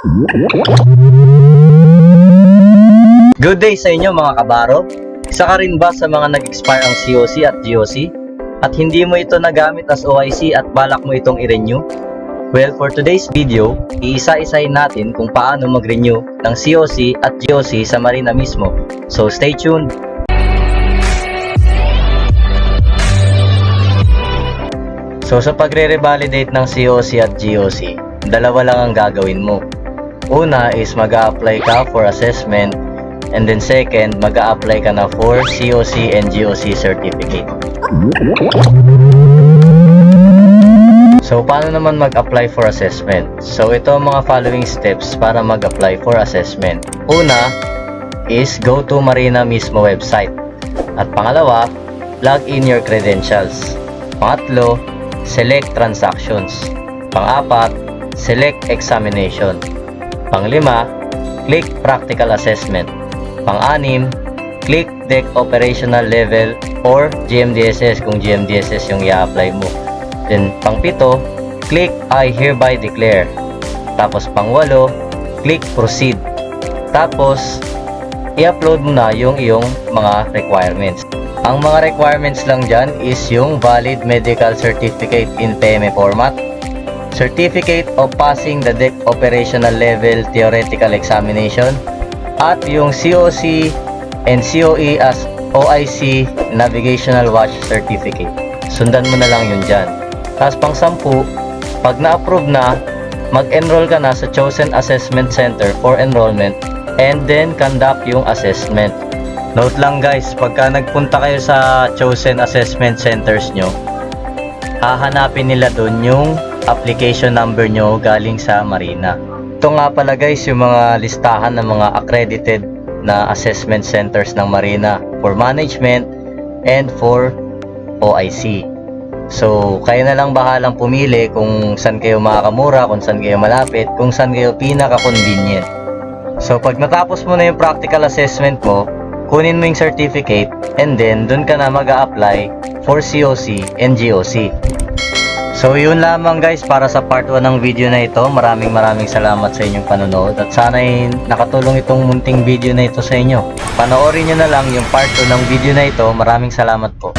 Good day sa inyo mga kabaro. Isa ka rin ba sa mga nag-expire ang COC at GOC? At hindi mo ito nagamit as OIC at balak mo itong i-renew? Well, for today's video, iisa-isahin natin kung paano mag-renew ng COC at GOC sa Marina mismo. So stay tuned! So sa pagre-revalidate ng COC at GOC, dalawa lang ang gagawin mo. Una is mag apply ka for assessment and then second, mag apply ka na for COC and GOC certificate. So paano naman mag-apply for assessment? So ito ang mga following steps para mag-apply for assessment. Una is go to Marina mismo website. At pangalawa, log in your credentials. Pangatlo, select transactions. Pang-apat, select examination. Panglima, click practical assessment. Pang-anim, click deck operational level or GMDSS kung GMDSS yung i-apply mo. Then pang-pito, click I hereby declare. Tapos pang-walo, click proceed. Tapos i-upload mo na yung iyong mga requirements. Ang mga requirements lang dyan is yung valid medical certificate in PMA format, certificate of passing the deck operational level theoretical examination, at yung COC and COE as OIC Navigational Watch Certificate. Sundan mo na lang yun dyan. Tapos pang sampu, pag na-approve na, mag-enroll ka na sa chosen assessment center for enrollment and then conduct yung assessment. Note lang guys, pagka nagpunta kayo sa chosen assessment centers nyo, hahanapin nila doon yung application number nyo galing sa Marina. Ito nga pala guys yung mga listahan ng mga accredited na assessment centers ng Marina for management and for OIC. So, kayo na lang bahalang pumili kung saan kayo makakamura, kung saan kayo malapit, kung saan kayo pinaka-convenient. So, pag natapos mo na yung practical assessment mo, kunin mo yung certificate and then dun ka na mag apply for COC and GOC. So, yun lamang guys para sa part 1 ng video na ito. Maraming maraming salamat sa inyong panonood at sana'y nakatulong itong munting video na ito sa inyo. Panoorin nyo na lang yung part 2 ng video na ito. Maraming salamat po.